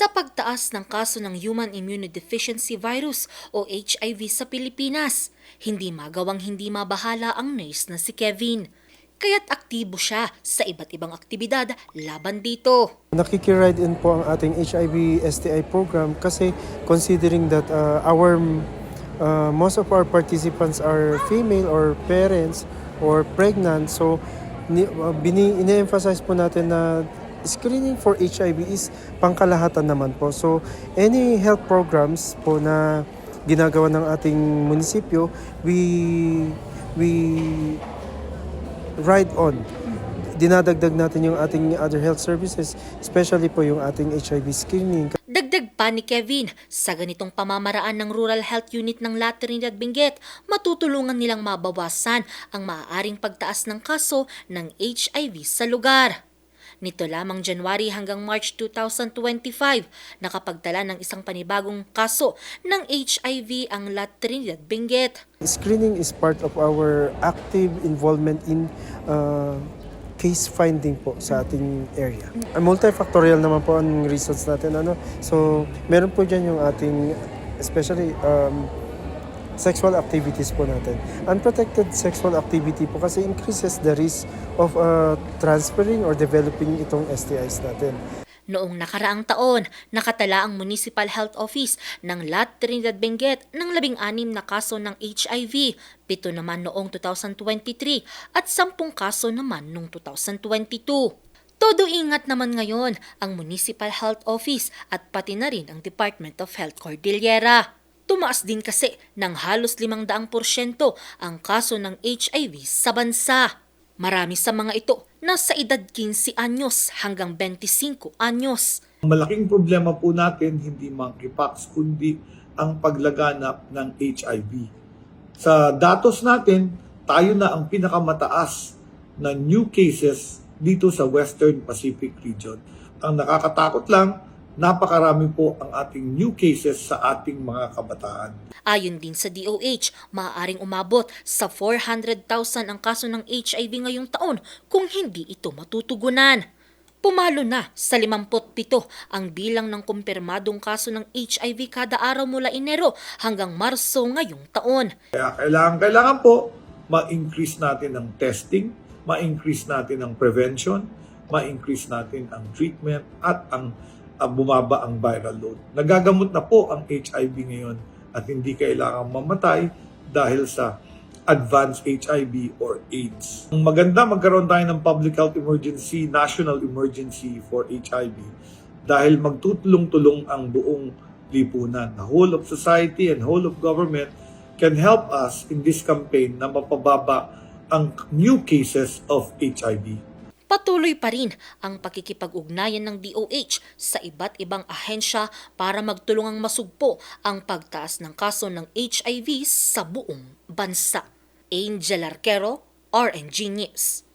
sa pagtaas ng kaso ng Human Immunodeficiency Virus o HIV sa Pilipinas. Hindi magawang hindi mabahala ang nurse na si Kevin. Kaya't aktibo siya sa iba't ibang aktibidad laban dito. Nakikiride in po ang ating HIV STI program kasi considering that uh, our uh, most of our participants are female or parents or pregnant so uh, bini, ine-emphasize po natin na screening for HIV is pangkalahatan naman po. So any health programs po na ginagawa ng ating munisipyo, we we ride on dinadagdag natin yung ating other health services, especially po yung ating HIV screening. Dagdag pa ni Kevin, sa ganitong pamamaraan ng Rural Health Unit ng La Trinidad Benguet, matutulungan nilang mabawasan ang maaaring pagtaas ng kaso ng HIV sa lugar. Nito lamang January hanggang March 2025, nakapagtala ng isang panibagong kaso ng HIV ang La Trinidad Benguet. Screening is part of our active involvement in uh, case finding po sa ating area. Multifactorial naman po ang reasons natin. Ano? So, meron po dyan yung ating, especially um, sexual activities po natin. Unprotected sexual activity po kasi increases the risk of uh, transferring or developing itong STIs natin. Noong nakaraang taon, nakatala ang Municipal Health Office ng La Trinidad Benguet ng labing-anim na kaso ng HIV, pito naman noong 2023 at sampung kaso naman noong 2022. Todo ingat naman ngayon ang Municipal Health Office at pati na rin ang Department of Health Cordillera. Tumaas din kasi ng halos 500% ang kaso ng HIV sa bansa. Marami sa mga ito nasa edad 15 anyos hanggang 25 anyos. Malaking problema po natin, hindi monkeypox, kundi ang paglaganap ng HIV. Sa datos natin, tayo na ang pinakamataas na new cases dito sa Western Pacific region. Ang nakakatakot lang, napakarami po ang ating new cases sa ating mga kabataan. Ayon din sa DOH, maaaring umabot sa 400,000 ang kaso ng HIV ngayong taon kung hindi ito matutugunan. Pumalo na sa 57 ang bilang ng kumpirmadong kaso ng HIV kada araw mula Enero hanggang Marso ngayong taon. Kaya kailangan, kailangan po ma-increase natin ang testing, ma-increase natin ang prevention, ma-increase natin ang treatment at ang uh, bumaba ang viral load. Nagagamot na po ang HIV ngayon at hindi kailangan mamatay dahil sa advanced HIV or AIDS. Ang maganda magkaroon tayo ng public health emergency, national emergency for HIV dahil magtutulong-tulong ang buong lipunan. The whole of society and whole of government can help us in this campaign na mapababa ang new cases of HIV. Patuloy pa rin ang pakikipag-ugnayan ng DOH sa iba't ibang ahensya para magtulungang masugpo ang pagtaas ng kaso ng HIV sa buong bansa. Angel Arquero, RNG News.